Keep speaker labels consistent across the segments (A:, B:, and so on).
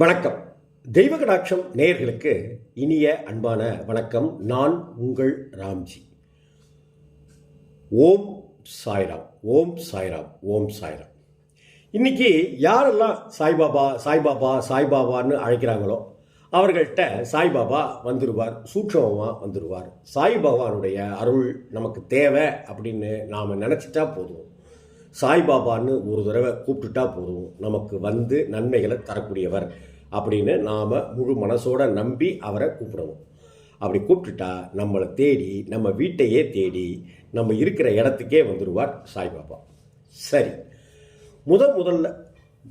A: வணக்கம். தெய்வ கடாட்சம் நேயர்களுக்கு இனிய அன்பான வணக்கம். நான் உங்கள் ராம்ஜி. ஓம் சாய்ராம் ஓம் சாய்ராம் ஓம் சாய்ராம். இன்னைக்கு யாரெல்லாம் சாய்பாபா சாய்பாபா சாய்பாபான்னு அழைக்கிறாங்களோ அவர்கள்ட்ட சாய்பாபா வந்துடுவார் சூட்சமமாக வந்துடுவார் சாய்பாபானுடைய அருள் நமக்கு தேவை அப்படின்னு நாம் நினச்சிட்டா போதும். சாய்பாபான்னு ஒரு தடவை கூப்பிட்டுட்டா போதும். நமக்கு வந்து நன்மைகளை தரக்கூடியவர். அப்படின்னு நாம் முழு மனசோட நம்பி அவரை கூப்பிடுவோம் அப்படி கூப்பிட்டுட்டா நம்மளை தேடி நம்ம வீட்டையே தேடி நம்ம இருக்கிற இடத்துக்கே வந்துடுவார் சாய்பாபா. சரி. முதல் முதல்ல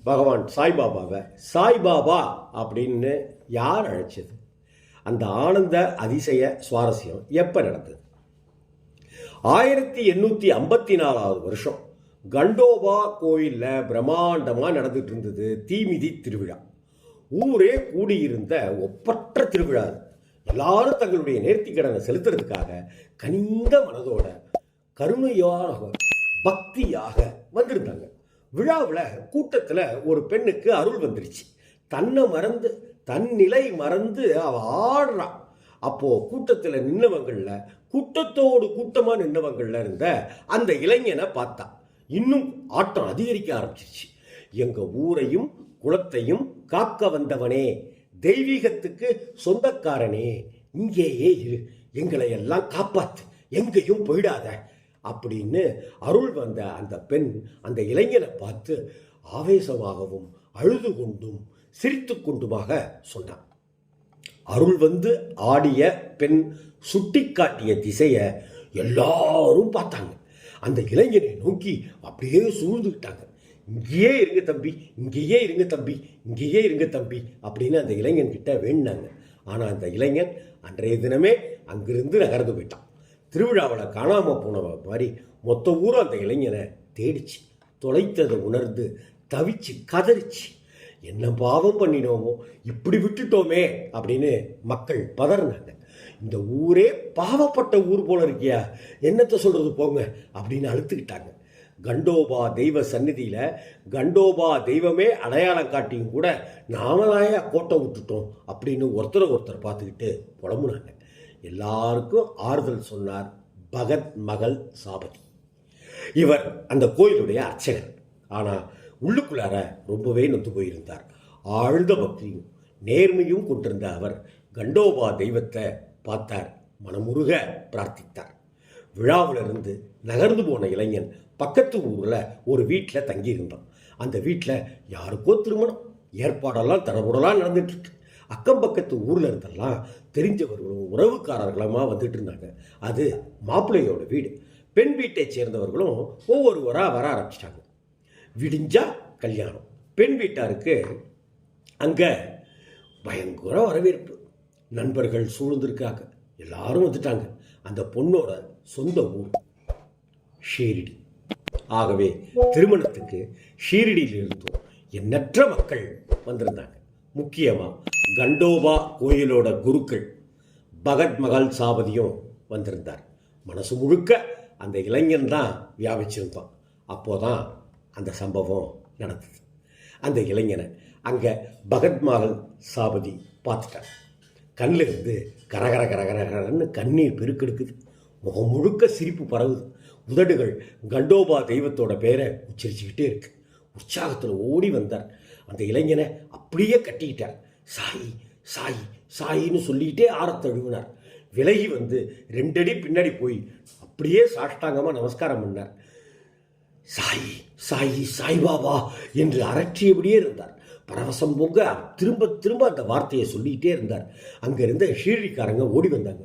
A: பகவான் சாய்பாபாவை சாய்பாபா அப்படின்னு யார் அழைச்சது? அந்த ஆனந்த அதிசய சுவாரஸ்யம் எப்போ நடந்தது? ஆயிரத்தி எண்ணூற்றி ஐம்பத்தி நாலாவது வருஷம் கண்டோபா கோயிலில் பிரம்மாண்டமாக நடந்துட்டு இருந்தது தீமிதி திருவிழா. ஊரே கூடியிருந்த ஒப்பற்ற திருவிழா எல்லாரும் தங்களுடைய நேர்த்திக்கடனை செலுத்துறதுக்காக கனிந்த மனதோட கருணையாக பக்தியாக வந்திருந்தாங்க. விழாவில் கூட்டத்தில் ஒரு பெண்ணுக்கு அருள் வந்துருச்சு. தன்னை மறந்து தன் நிலை மறந்து அவ ஆடுறான் அப்போது கூட்டத்தில் நின்னவங்களில் கூட்டத்தோடு கூட்டமாக நின்னவங்களில் இருந்த அந்த இளைஞனை பார்த்தா. இன்னும் ஆட்டம் அதிகரிக்க ஆரம்பிச்சிருச்சு. எங்கள் ஊரையும் குலத்தையும் காக்க வந்தவனே. தெய்வீகத்துக்கு சொந்தக்காரனே. இங்கேயே இரு. எங்களை எல்லாம் காப்பாத்து. எங்கேயும் போயிடாத. அப்படின்னு அருள் வந்த அந்த பெண் அந்த இளைஞனை பார்த்து ஆவேசமாகவும் அழுது கொண்டும் சிரித்து கொண்டுமாக சொன்னான். அருள் வந்து ஆடிய பெண் சுட்டிக்காட்டிய திசையை எல்லாரும் பார்த்தாங்க. அந்த இளைஞனை நோக்கி அப்படியே சூழ்ந்துக்கிட்டாங்க. இங்கேயே இருங்க தம்பி இங்கேயே இருங்க தம்பி இங்கேயே இருங்க தம்பி அப்படின்னு அந்த இளைஞன் கிட்ட வேண்டினாங்க. ஆனால் அந்த இளைஞன் அன்றைய தினமே அங்கிருந்து நகர்ந்து போயிட்டான். திருவிழாவில் காணாமல் போன மாதிரி மொத்த ஊரும் அந்த இளைஞனை தேடிச்சு தொலைத்ததை உணர்ந்து தவிச்சு கதறிச்சு என்ன பாவம் பண்ணினோமோ இப்படி விட்டுட்டோமே அப்படின்னு மக்கள் பதறினாங்க. இந்த ஊரே பாவப்பட்ட ஊர் போல இருக்கியா? என்னத்தை சொல்கிறது போங்க அப்படின்னு அழுத்துக்கிட்டாங்க. கண்டோபா தெய்வ சந்நிதியில் கண்டோபா தெய்வமே அடையாளம் காட்டியும் கூட நாமளாயா கோட்டை விட்டுட்டோம் அப்படின்னு ஒருத்தரை ஒருத்தர் பார்த்துக்கிட்டு புலம்புனாங்க. எல்லாருக்கும் ஆறுதல் சொன்னார் பகத் மகள் சாபதி. இவர் அந்த கோயிலுடைய அர்ச்சகர். ஆனால் உள்ளுக்குள்ளார ரொம்பவே நொந்து போயிருந்தார். ஆழ்ந்த பக்தியும் நேர்மையும் கொண்டிருந்த அவர் கண்டோபா தெய்வத்தை பார்த்தார். மனமுருக பிரார்த்தித்தார். விழாவிலிருந்து நகர்ந்து போன இளைஞன் பக்கத்து ஊரில் ஒரு வீட்டில் தங்கியிருந்தான். அந்த வீட்டில் யாருக்கோ திருமணம் ஏற்பாடெல்லாம் தடபுடலாம் நடந்துட்டுருக்கு. அக்கம் பக்கத்து ஊரில் இருந்தெல்லாம் தெரிஞ்சவர்களும் உறவுக்காரர்களுமா வந்துட்டு இருந்தாங்க அது மாப்பிள்ளையோட வீடு. பெண் வீட்டை சேர்ந்தவர்களும் ஒவ்வொருவராக வர ஆரம்பிச்சிட்டாங்க. விடிஞ்சா கல்யாணம். பெண் வீட்டாருக்கு அங்கே பயங்கர வரவேற்பு. நண்பர்கள் சூழ்ந்திருக்காங்க. எல்லாரும் வந்துட்டாங்க. அந்த பொண்ணோட சொந்த ஊர் ஷீரிடி. ஆகவே திருமணத்துக்கு ஷீரடியிலிருந்தும் எண்ணற்ற மக்கள் வந்திருந்தாங்க. முக்கியமாக கண்டோபா கோயிலோட குருக்கள் பகத் மகள் சாபதியும் வந்திருந்தார். மனசு முழுக்க அந்த இளைஞன் தான் வியாபிச்சிருந்தான். அப்போதான் அந்த சம்பவம் நடந்தது. அந்த இளைஞனை அங்கே பகத் மகள் சாபதி பார்த்துட்டார் கண்ணில் இருந்து கரகர கரகரன்னு கண்ணீர் பெருக்கெடுக்குது. முகம் முழுக்க சிரிப்பு பரவுது. உதடுகள் கண்டோபா தெய்வத்தோட பேரை உச்சரிச்சுக்கிட்டே இருக்கு. உற்சாகத்தில் ஓடி வந்தார். அந்த இளைஞனை அப்படியே கட்டிக்கிட்டார். சாயி சாயி சாயின்னு சொல்லிக்கிட்டே ஆரத்தழுவினார் விலகி வந்து ரெண்டடி பின்னாடி போய் அப்படியே சாஷ்டாங்கமாக நமஸ்காரம் பண்ணார். சாயி சாயி சாய்பாபா என்று அரற்றியபடியே இருந்தார். பரவசம் பொங்க திரும்ப திரும்ப அந்த வார்த்தையை சொல்லிக்கிட்டே இருந்தார். அங்கே இருந்த ஷீரிக்காரங்க ஓடி வந்தாங்க.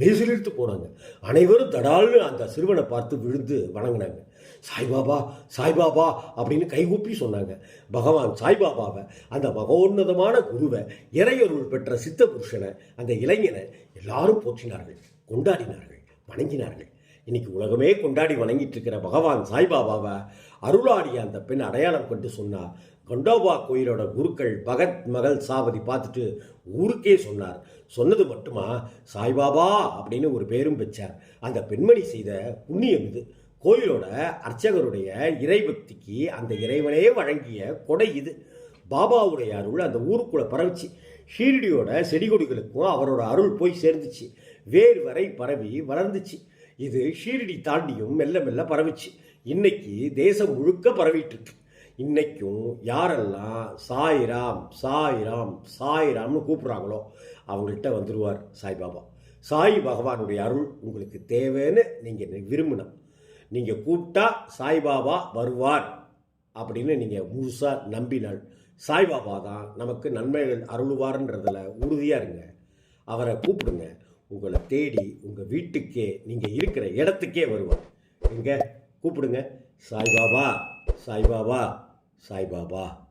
A: மெய்சிலிர்த்து போனாங்க. அனைவரும் தடால்னு அந்த சிறுவனை பார்த்து விழுந்து வணங்கினாங்க. சாய்பாபா சாய்பாபா அப்படின்னு கைகூப்பி சொன்னாங்க. பகவான் சாய்பாபாவை அந்த மகோன்னதமான குருவை இறையொருள் பெற்ற சித்த புருஷனை அந்த இளைஞனை எல்லாரும் போற்றினார்கள் கொண்டாடினார்கள் வணங்கினார்கள். இன்னைக்கு உலகமே கொண்டாடி வணங்கிட்டு இருக்கிற பகவான் சாய்பாபாவை அருளாடிய அந்த பெண் அடையாளம் கொண்டு சொன்னால் கண்டோபா கோயிலோட குருக்கள் பகத் மகள் சாவதி பார்த்துட்டு ஊருக்கே சொன்னார். சொன்னது மட்டுமா? சாய்பாபா அப்படின்னு ஒரு பேரும் வச்சார் அந்த பெண்மணி செய்த புண்ணியம் இது. கோயிலோட அர்ச்சகருடைய இறைபக்திக்கு அந்த இறைவனே வழங்கிய கொடை இது. பாபாவுடைய அருள் அந்த ஊருக்குள்ளே பரவிச்சு. ஷீரடியோட செடி கொடிகளுக்கும் அவரோட அருள் போய் சேர்ந்துச்சு. வேர் வரை பரவி வளர்ந்துச்சு. இது ஷீரடி தாண்டியும் மெல்ல மெல்ல பரவிச்சு. இன்னைக்கு தேசம் முழுக்க பரவிட்டு இருக்கு. இன்றைக்கும் யாரெல்லாம் சாய்ராம் சாய்ராம் சாய்ராம்னு கூப்பிட்றாங்களோ அவங்கள்ட்ட வந்துடுவார் சாய்பாபா. சாய் பகவானுடைய அருள் உங்களுக்கு தேவைன்னு நீங்கள் விரும்பினா நீங்கள் கூப்பிட்டா சாய்பாபா வருவார் அப்படின்னு நீங்கள் முழுசாக நம்பினால் சாய்பாபா தான் நமக்கு நன்மைகள் அருள்வார்ன்றதில் உறுதியாக இருங்க. அவரை கூப்பிடுங்க. உங்களை தேடி உங்கள் வீட்டுக்கே நீங்கள் இருக்கிற இடத்துக்கே வருவார். எங்க? கூப்பிடுங்க. サイババ、サイババ、サイババ。